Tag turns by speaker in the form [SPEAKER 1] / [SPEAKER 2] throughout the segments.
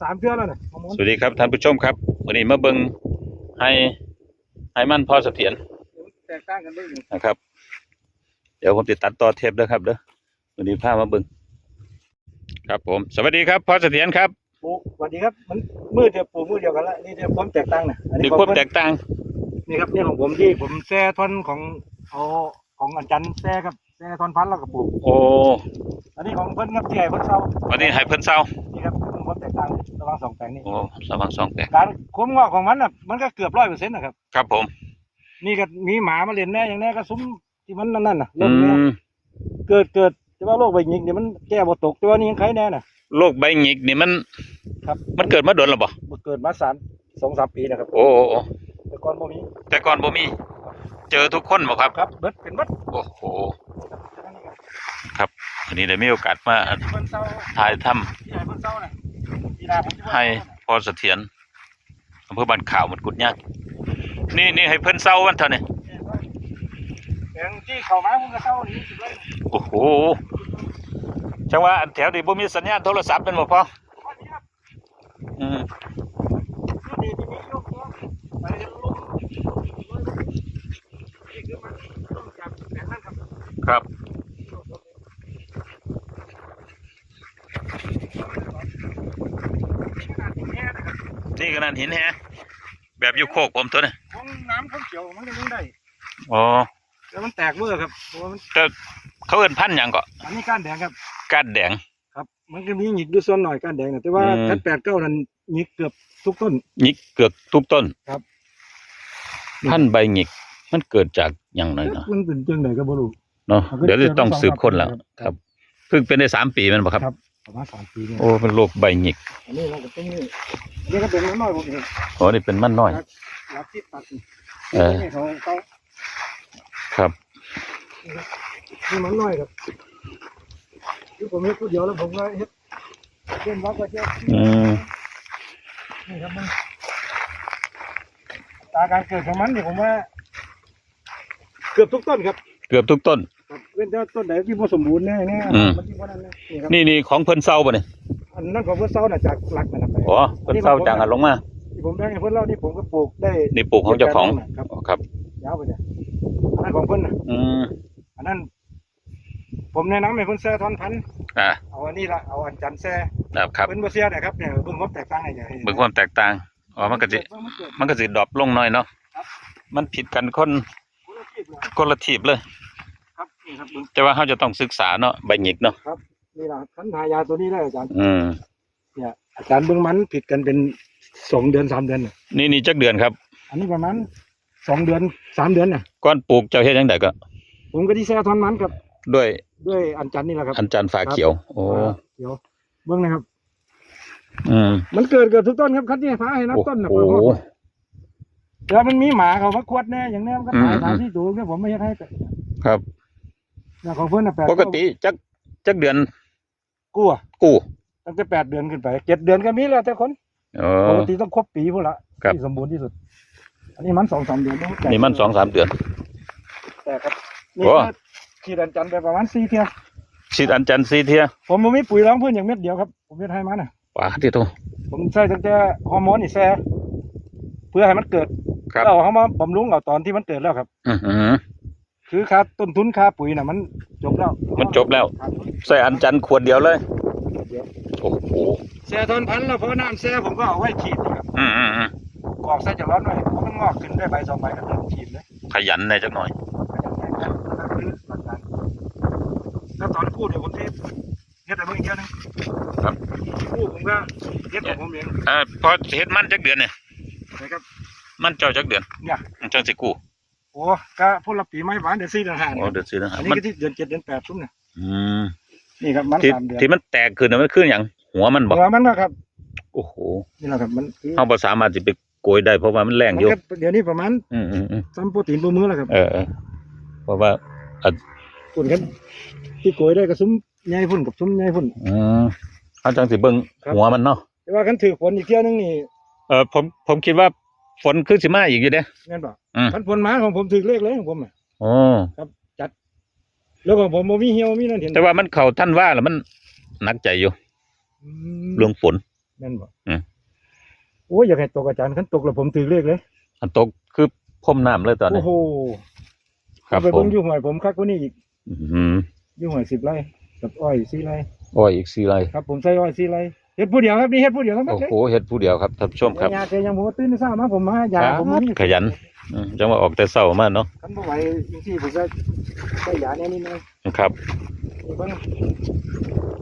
[SPEAKER 1] สามเทื่อแล้วเนี่ยฮอร์โมน
[SPEAKER 2] สวัสดีครับท่านผู้ชมครับวันนี้มาเบิ่งให้ให้มันพอเสถียร
[SPEAKER 1] แตกต่างกันได้อยู่
[SPEAKER 2] นะครับ เดี๋ยวผมติดตัดต่อเทปเด้อครับเด้อวันนี้พามาเบิ่งครับผม สวัสดีครับพอเสถียรครับ
[SPEAKER 1] ปลูกสวัสดีครับมันมือเดียวปลูกมือเดียวกันละนี่เดียวความแตกต่างนะอัน
[SPEAKER 2] นี่
[SPEAKER 1] นี้
[SPEAKER 2] ควบ
[SPEAKER 1] ของ
[SPEAKER 2] แต
[SPEAKER 1] เพิ่น
[SPEAKER 2] กต่าง
[SPEAKER 1] นี่ครับนี่ของผมที่ผมแซ่ท่อนของเอาของอาจารย์แซ่ครับแซ่ท่อนพันแล้วก็ปลูก
[SPEAKER 2] โอ้
[SPEAKER 1] อันนี้ของเพิ่นครับที่ให้เพิ่นเซา
[SPEAKER 2] วันนี้ให้เพิ่นเศร้า
[SPEAKER 1] ว่างสองแปลงนี้
[SPEAKER 2] โอ้สว่างสองแปลง
[SPEAKER 1] การคุ้มงอกของมันน่ะมันก็เกือบร้อยเปอร์เซ็นต์นะครับ
[SPEAKER 2] ครับผม
[SPEAKER 1] นี่ก็มีหมามาเล่นแน่อย่างแน่ก็ซุ้มที่มันนั่นน่ะโร
[SPEAKER 2] อื
[SPEAKER 1] คเนี้ย
[SPEAKER 2] ม
[SPEAKER 1] เกิดเกิดแต่ว่าโรคใบหยิกเนี่ยมันแก้บ่ตกแต่ว่านี่ยังไข้แน่น่ะ
[SPEAKER 2] โรคใบหงิกนี่มัน
[SPEAKER 1] ครับ
[SPEAKER 2] มันเกิดมาโดนหรือเปล่า
[SPEAKER 1] บ่เกิดมาสามสองสามปีนะครับ
[SPEAKER 2] โอ้โอ้โอ้
[SPEAKER 1] แต่ก่อนบ่มี
[SPEAKER 2] แต่ก่อนบ่มี เจอทุกคนบ่ครับ
[SPEAKER 1] ครับเบิดเป็นเบิด
[SPEAKER 2] โอ้โหวันนี้ได้มีโอกาสมา
[SPEAKER 1] ที่เพิ่นเศร้า
[SPEAKER 2] ถ่ายทำ
[SPEAKER 1] ที่ ให้เพิ่นเศร้าน่ะที่นาผมที่เพิ่น
[SPEAKER 2] ให้
[SPEAKER 1] เศร้าน่ะ
[SPEAKER 2] พอเสถียรอำเภอบ้านข่าวมันกุดยากนี่นี่ให้เพิ่นเศร้าวันเท่านี้
[SPEAKER 1] แปลงที่เข้ามาผมก็เศร้านี่สิบเลย
[SPEAKER 2] โอ้โหจังว่าอันแถวนี้บ่มีสัญญาณโทรศัพท์เป็นบ่พอ
[SPEAKER 1] ข้อนี้ครับ
[SPEAKER 2] อืม
[SPEAKER 1] นี่ที่มียกตัวไปลงนี่คือมันต้องจากแปลงนั้นครับ
[SPEAKER 2] ครับนี่ขนาดหินแฮะแบบอยู่โคกผมตัวนี้
[SPEAKER 1] ของน้ำข้าวเขียวมันก็ยังได้
[SPEAKER 2] อ๋อ
[SPEAKER 1] แต่มันแตกเมื่อครับเพราะว่ามัน
[SPEAKER 2] แต่เขาเอิ้นพันธุ์หยังก็
[SPEAKER 1] อันนี้ก้านแดงครับ
[SPEAKER 2] ก้านแดง
[SPEAKER 1] ครับมันก็มีหยิกดูส่วนหน่อยก้านแดงนะแต่ว่า
[SPEAKER 2] อืม
[SPEAKER 1] ชั้นแปดเก้านั้นหยิกเกือบทุกต้น
[SPEAKER 2] หงิกเกือบทุกต้น
[SPEAKER 1] ครับ
[SPEAKER 2] พันธุ์ใบหงิก มันเกิดจากหยังไงเนาะ
[SPEAKER 1] มันเป็นจังไหนก็บ่รู้
[SPEAKER 2] เนาะ
[SPEAKER 1] มันก็
[SPEAKER 2] เดี๋ยวจะต้อง
[SPEAKER 1] เจอมา
[SPEAKER 2] สืบค้นแล้ว
[SPEAKER 1] สองสามปี
[SPEAKER 2] ครับเพิ่งเป็นได้สามปีแมันบ่ครับ
[SPEAKER 1] ครับ ประมาณสามปีเนี่ย
[SPEAKER 2] โอ้เป็นโรคใบหงิก
[SPEAKER 1] อันนี้เราก็ต้องนี่อันนี้ก็เป็นน้อยๆผมเอง
[SPEAKER 2] อ๋อนี่เป็นมันน้อย
[SPEAKER 1] รับที่ตัดนี่
[SPEAKER 2] เออ
[SPEAKER 1] นี่เขาเขา
[SPEAKER 2] ครับ
[SPEAKER 1] นี่มันน้อยครับคือผมเฮ็ดคนเดียวแล้วผมก็เฮ็ดเล่นวักก็เฮ็ด
[SPEAKER 2] อืม
[SPEAKER 1] นี่ครับมันตาการเกิดของมันเนี่ยผมว่า เกือบทุกต้นครับ
[SPEAKER 2] เกือบทุกต้น
[SPEAKER 1] ครับ เว้นแต่ต้นไหนที่บ่สมบูรณ์แน่แน่
[SPEAKER 2] อืม
[SPEAKER 1] มันที่ว่านั่นนะนี่ครับ
[SPEAKER 2] นี่นี่ของเพิ่นเศร้าป่ะเนี่ย
[SPEAKER 1] อันนั้นของเพื่อนเศร้าน่ะจากหลักนะครับ
[SPEAKER 2] อ๋อเพิ่นเศร้าจางกันลงมา
[SPEAKER 1] ที่ผมแบ่งให้เพื่อนเล่านี่ผมก็ปลูกได้
[SPEAKER 2] นี่ปลูกของเจ้าของ
[SPEAKER 1] ครับ
[SPEAKER 2] อ๋อครับ
[SPEAKER 1] ยาวไปเนี่ยอันนั้นของเพื่อนน่ะ
[SPEAKER 2] อืม
[SPEAKER 1] อันนั้น ผมแนะนำให้เพื่อนแซ่ทอนพันธุ์
[SPEAKER 2] อ่า
[SPEAKER 1] เอาอันนี้ละเอาอันจันทร์แซ่
[SPEAKER 2] ครับครับ
[SPEAKER 1] เพิ่นบ่เสียนะครับเนี่ยเบิ่งความแตกต่างให้เนี่ย
[SPEAKER 2] เบิ่งความแตกต่างอ๋อมันก็สิ
[SPEAKER 1] มันเกิด
[SPEAKER 2] มันก็สิดรอปลงหน่อยเนาะ
[SPEAKER 1] ครับ
[SPEAKER 2] มันผิดกันคน
[SPEAKER 1] คนละทีเลย
[SPEAKER 2] คนละทีบเลย
[SPEAKER 1] ครับ นี่ครับเบิ่ง
[SPEAKER 2] แต่ว่าเขาจะต้องศึกษาเนาะใบหงิกเนาะ
[SPEAKER 1] นี่ล่ะคันทายาตัวนี้ได้อาจารย์
[SPEAKER 2] อืม
[SPEAKER 1] เนี่ยอาจารย์เบิ่งมันผิดกันเป็นสองเดือนสามเดือนน่ะ
[SPEAKER 2] นี่นี่จักเดือนครับ
[SPEAKER 1] อันนี้ประมาณสองเดือนสามเดือนน่ะ
[SPEAKER 2] ก่อนปลูกเจ้าเฮ็ดจังไดก็
[SPEAKER 1] ผมก็ที่แซ่ทอนมันกับ
[SPEAKER 2] ด้วย
[SPEAKER 1] ด้วยอันจันทร์นี่แหละครับ
[SPEAKER 2] อันจันทร์ฝาเขียว โอ้
[SPEAKER 1] เดี๋ยวเบิ่งนะครับ
[SPEAKER 2] อืม
[SPEAKER 1] มันเกิดเกิดทุกต้นครับคันที่ฟ้าให้นับ
[SPEAKER 2] โอ้
[SPEAKER 1] ต้นน่ะ
[SPEAKER 2] โห
[SPEAKER 1] เปิดหมดแล้วมันมีหมาเขามาควดแน่อย่างแน่มันก็ตาย
[SPEAKER 2] อืม
[SPEAKER 1] ตามที่ตัวเนี่ยผมไม่อยากให้แต่
[SPEAKER 2] ครับ
[SPEAKER 1] เนี่ยของเพิ่นน่ะแปด
[SPEAKER 2] ปกติจักจักเดือน
[SPEAKER 1] กลัว
[SPEAKER 2] กู้
[SPEAKER 1] ตั้งแต่แปดเดือนขึ้นไปเจ็ดเดือนก็มีแล้วแต่คน
[SPEAKER 2] เอ
[SPEAKER 1] ป
[SPEAKER 2] อ ก
[SPEAKER 1] ติต้องครบปีพุ่นละ
[SPEAKER 2] ครับ
[SPEAKER 1] ที่สมบูรณ์ที่สุด อันนี้มันสองสามเดือน
[SPEAKER 2] นี่มันสองสามเดือน
[SPEAKER 1] แต่ครับนี่
[SPEAKER 2] โอ้
[SPEAKER 1] ก็ขีดอันจันทร์ไปประมาณสี่เทีย
[SPEAKER 2] ฉีดอันจันทร์ซีเทีย
[SPEAKER 1] ผมบ่มีปุ๋ยรองพื้นอย่างเม็ดเดียวครับผมจะให้มันน่ะ
[SPEAKER 2] ว้าที่โต
[SPEAKER 1] ผมใส่ตั้งแต่ฮอร์โมนนี่แซ่เพื่อให้มันเกิด
[SPEAKER 2] ครับ
[SPEAKER 1] เราเอามาบำรุงเอาตอนที่มันเกิดแล้วครับ
[SPEAKER 2] อือหือ
[SPEAKER 1] คือค่าต้นทุนค่าปุ๋ยน่ะมันจบแล้ว
[SPEAKER 2] มันจบแล้ว
[SPEAKER 1] ครับ
[SPEAKER 2] ใส่อันจันทร์ขวดเดียวเลย
[SPEAKER 1] เดี๋ยว
[SPEAKER 2] โอ้โห
[SPEAKER 1] แซ่ทอนพันธุ์แล้วเพราะน้ำแซ่ผมก็เอาไว้ฉีดนะครับ
[SPEAKER 2] อืมอืมอืม
[SPEAKER 1] กรอกใส่จะร้อนไว้เพราะมันงอกขึ้นได้ใบสองใบก็ต้องฉีดเลย
[SPEAKER 2] ขยันในอยจักหน่อย
[SPEAKER 1] นั่นคือหลักการแล้วตอนพูดเนี่ยผมเทปเฮ็ดแต่เมื่อกี้นึง
[SPEAKER 2] ครับ
[SPEAKER 1] พูดผมก็เฮ็ดของผมเอง
[SPEAKER 2] เอ่อพอเฮ็ดมันจักเดือนเนี่ย
[SPEAKER 1] นะครับ
[SPEAKER 2] มันเจ้าจักเดือน
[SPEAKER 1] เนี่ย
[SPEAKER 2] มันจังสิกู้
[SPEAKER 1] โอ้ก็พูดละปีไม้หวานเดือนสี่เดือนห้า
[SPEAKER 2] โอ้
[SPEAKER 1] เนี่ย
[SPEAKER 2] เดือนสี่เดือน
[SPEAKER 1] อั
[SPEAKER 2] ห้าน
[SPEAKER 1] นี้
[SPEAKER 2] มัน
[SPEAKER 1] ก็ที่เดือนเจ็ดเดือนแปดทุ่มเนี่ย
[SPEAKER 2] อืม
[SPEAKER 1] นี่ครับมัน
[SPEAKER 2] ที่
[SPEAKER 1] สามเดือน
[SPEAKER 2] ที่มันแตกขึ้นน่ะมันขึ้นอย่างหัวมันบอก
[SPEAKER 1] หัวมันนะครับ
[SPEAKER 2] โอ้โห
[SPEAKER 1] นี่แหละครับมันคือ
[SPEAKER 2] เขาบ่สามารถจะไปโกยได้เพราะว่ามันแรง
[SPEAKER 1] มัน
[SPEAKER 2] อยู่
[SPEAKER 1] ก็เดี๋ยวนี้ประมาณ
[SPEAKER 2] อืมอืมอืม
[SPEAKER 1] ซ้ำโปรตีนตัวมือแล้วครับ
[SPEAKER 2] เออเออเพราะว่าอะ
[SPEAKER 1] ฝุ่นกันที่โกยได้ก็ซุ้มใหญ่ฝุ่นกับซุ้มใหญ่ฝุ่น
[SPEAKER 2] อืมเขาจังสิเบิ่ง
[SPEAKER 1] ครับ
[SPEAKER 2] หัวมันเนาะ
[SPEAKER 1] แต่ว่ากันถือฝนอีกเที่ยวนึงนี่
[SPEAKER 2] เออผมผมคิดว่า ฝนคือสิมาอีกอยู่เด้
[SPEAKER 1] แม่นบ่
[SPEAKER 2] อืม
[SPEAKER 1] คันฝนมาของผมถือเลขเลยของผมอะ
[SPEAKER 2] โอ้
[SPEAKER 1] แล้วของผมบ่มีเหี่ยวมีนั่นเห็น
[SPEAKER 2] แต่ว่ามันเข้าท่านว่าแล้วมันหนักใจอยู่
[SPEAKER 1] อืม
[SPEAKER 2] เรื่องฝน
[SPEAKER 1] แม่นบ่
[SPEAKER 2] อืม
[SPEAKER 1] โอ้ยอยากให้ตกอาจารย์คันตกแล้วผมถือเลขเลย
[SPEAKER 2] อันตกคือพ่มน้ำเลยตอน
[SPEAKER 1] โอ้
[SPEAKER 2] นี้
[SPEAKER 1] โห
[SPEAKER 2] ครับ
[SPEAKER 1] ไป
[SPEAKER 2] ผ
[SPEAKER 1] เบิ่
[SPEAKER 2] ม
[SPEAKER 1] งอยู่หวยผมคักกว่านี้อีก
[SPEAKER 2] อืม
[SPEAKER 1] อยู่หวยสิบไร่กับอ้อยสี่ไร่
[SPEAKER 2] อ้อยอีกสี่ไร
[SPEAKER 1] ครับผมใส่อ้อยสี่ไร่ เฮ็ดผู้เดียวครับนี่เฮ็ดผู้เดียวทั้งหม
[SPEAKER 2] โอ้
[SPEAKER 1] ดเลย
[SPEAKER 2] โหเฮ็ดผู้เดียวครับท่านผู้ชมครับ
[SPEAKER 1] ยาแกยังบ่ตื่นเช้ามาผมมายาผมบ่มี
[SPEAKER 2] ขยันอืมจังว่าออกแต่เช้ามาเนาะ
[SPEAKER 1] คันบ่ไหวจริงๆผมก็ใช้ยาแน่นิดนึง
[SPEAKER 2] ครับ
[SPEAKER 1] นี่เบิ่ง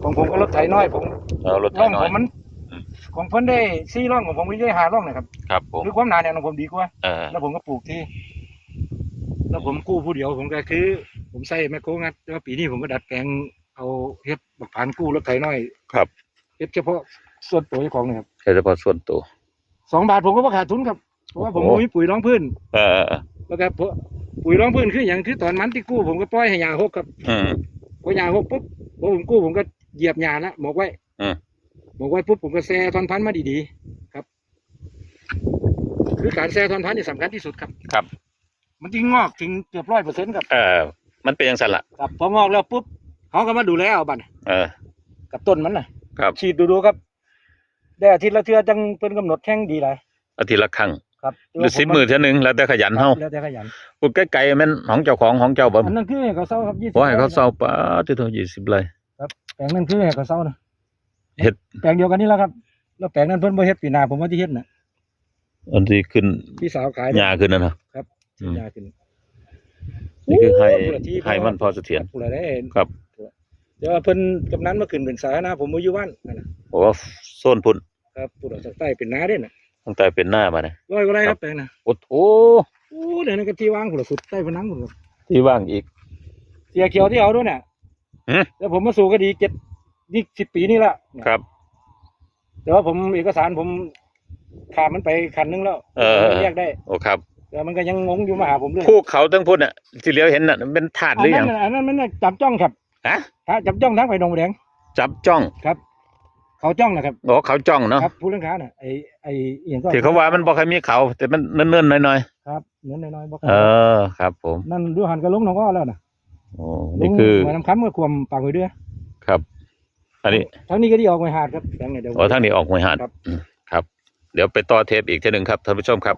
[SPEAKER 1] ของผมก็รถไถน้อยผม
[SPEAKER 2] เอารถไถ
[SPEAKER 1] ร่อง
[SPEAKER 2] น้อ
[SPEAKER 1] ผ
[SPEAKER 2] ย
[SPEAKER 1] มมัน
[SPEAKER 2] อืม
[SPEAKER 1] ของเพิ่นได้สี่ร่องของผมไม่ได้ห้าร่องนะครับ
[SPEAKER 2] ครับผม
[SPEAKER 1] คือความหนาแน่นของผมดีกว่า
[SPEAKER 2] เออ
[SPEAKER 1] แล้วผมก็ปลูกที่ แล้วผมกู้ผู้เดียวผมก็คือ ผมใส่แมคโครงัดแล้วปีนี้ผมก็ดัดแปลงเอาเฮ็ดบักผานกู้รถไถน้อย
[SPEAKER 2] ครับ
[SPEAKER 1] เฮ็ดเฉพาะส่วนตัวเจ้าของนะครับ
[SPEAKER 2] แค่เฉพาะส่วนตัว
[SPEAKER 1] สองบาทผมก็บ่ขาดทุนครับเพราะว่าผม
[SPEAKER 2] โอ้โห
[SPEAKER 1] มีปุ๋ยรองพื้น
[SPEAKER 2] เออเออเออ
[SPEAKER 1] แล้วก็ปุ๋ยรองพื้นคืออย่างคือตอนมันที่กู้ผมก็ปล่อยให้ยาหกครับ
[SPEAKER 2] อืม
[SPEAKER 1] พอยาหกปุ๊บพอผมกู้ผมก็เหยียบยาละหมกไว้
[SPEAKER 2] อืม
[SPEAKER 1] หมกไว้ปุ๊บผมก็แซ่ทอนพันธุ์มาดีๆครับ คือการแซ่ทอนพันธุ์นี่สำคัญที่สุดครับ
[SPEAKER 2] ครับ
[SPEAKER 1] มันจึงงอกถึงเกือบร้อยเปอร์เซ็นต์ครับ
[SPEAKER 2] เออมันเป็นยังสันละ
[SPEAKER 1] ครับพองอกแล้วปุ๊บเขาก็มาดูแลเอาบัดน่ะ
[SPEAKER 2] เออ
[SPEAKER 1] กับต้นมันน่ะ
[SPEAKER 2] ครับ
[SPEAKER 1] ฉีดดูๆครับได้อาทิตย์ละเทื่อจังเป็นกำหนดแข่งดีหลาย
[SPEAKER 2] อาทิตย์ละครั้ง
[SPEAKER 1] ครับ
[SPEAKER 2] หรือสิบมือเท่านึงแล้วแต่ขยันเฮา
[SPEAKER 1] แล้วแต่ขยัน
[SPEAKER 2] พูดใกล้ๆแม่นของเจ้าของของเจ้าบ่
[SPEAKER 1] อันนั้นคือให้เขาเศร้าครับยี่สิบ
[SPEAKER 2] โอ้ยเขาเศร้าป้าที่เท่ายี่สิบเลย
[SPEAKER 1] แปลงนั้นคือให้เขาเศร้านะ
[SPEAKER 2] เฮ็ด
[SPEAKER 1] แปลงเดียวกันนี่แหละครับ แล้วแปลงนั้นเพิ่นบ่เฮ็ดปีหน้าผมว่าที่เฮ็ดน่ะ
[SPEAKER 2] อันที่ขึ้น
[SPEAKER 1] พี่สาวขาย
[SPEAKER 2] หญ้าขึ้นนั่นนะอืม
[SPEAKER 1] ยาขึ้น
[SPEAKER 2] นี่คือให้
[SPEAKER 1] โอ้ที่
[SPEAKER 2] ให้มันพอเสถียร
[SPEAKER 1] ผู้ใดได้
[SPEAKER 2] ครับ
[SPEAKER 1] เดี๋ยวเพิ่นกำนันมาขึ้นเป็นสาธารณะผมบ่อยู่บ้านนั่นน่ะ
[SPEAKER 2] เพราะว่าโซนพุ่น
[SPEAKER 1] ครับผู้ใดจากใต้เป็นนาเด้น่ะ
[SPEAKER 2] ตั้งแต่เป็นหน้ามาเนี่ย
[SPEAKER 1] ร้อยกว่าไร่ครับแปลงน่ะ
[SPEAKER 2] โอ้โห
[SPEAKER 1] โอ้เดี๋ยวนั้นก็ที่วางผู้ละสุดใต้ผนังพุ่นครับ
[SPEAKER 2] ที่ว่างอีก
[SPEAKER 1] เสียเขียวที่เอาด้วยน่ะ
[SPEAKER 2] หืม
[SPEAKER 1] แล้วผมมาสู่คดีเจ็ดนี่สิบปีนี่ละเนี่ย
[SPEAKER 2] ครับ
[SPEAKER 1] แต่ว่าผมเอกสารผมขาดมันไปคันนึงแล้ว
[SPEAKER 2] เออ
[SPEAKER 1] ผมแยกได้
[SPEAKER 2] โอ้ครับ
[SPEAKER 1] แต่มันก็ยังงงอยู่มาหาผมเรื่อย
[SPEAKER 2] ภูเขาทั้งพุ่นอะที่เหลียวเห็นน่ะมันเป็นถาดห
[SPEAKER 1] อัน
[SPEAKER 2] รือยั
[SPEAKER 1] นั้
[SPEAKER 2] ง
[SPEAKER 1] นน่ะอันนั้นมันน่ะจับจ้องครับ
[SPEAKER 2] ฮะ
[SPEAKER 1] ฮะจับจ้องทั้งไปดงแดง
[SPEAKER 2] จับจ้อง
[SPEAKER 1] ครับ เขาจ้องนะครับ
[SPEAKER 2] โอ้เขาจ้องเนาะ
[SPEAKER 1] ครับผู้เลี้ยงค้าน่ะไอไอเอียงก็
[SPEAKER 2] ที่เขาว่ามันบ่เคยมีเขา แต่มันเนิ่นๆหน่อย
[SPEAKER 1] ครับเนื้อน้อยๆบอก
[SPEAKER 2] ๆเออครับ ผม
[SPEAKER 1] นั่นดูหันกระลงน้องก็แล้วนะ
[SPEAKER 2] โอ้นี่คือ
[SPEAKER 1] ลงหัวน้ำค้ำก็ควมปากไว้ด้วย
[SPEAKER 2] ครับ อันนี้
[SPEAKER 1] ทั้งนี้ก็ที่ออกไปหาดครับแสงเนี่ยเดี๋ยว
[SPEAKER 2] โอ้ทางนี้ออกหวยหาด
[SPEAKER 1] ครับ
[SPEAKER 2] อืมครับ เดี๋ยวไปต่อเทปอีกทีหนึ่งครับท่านผู้ชมครับ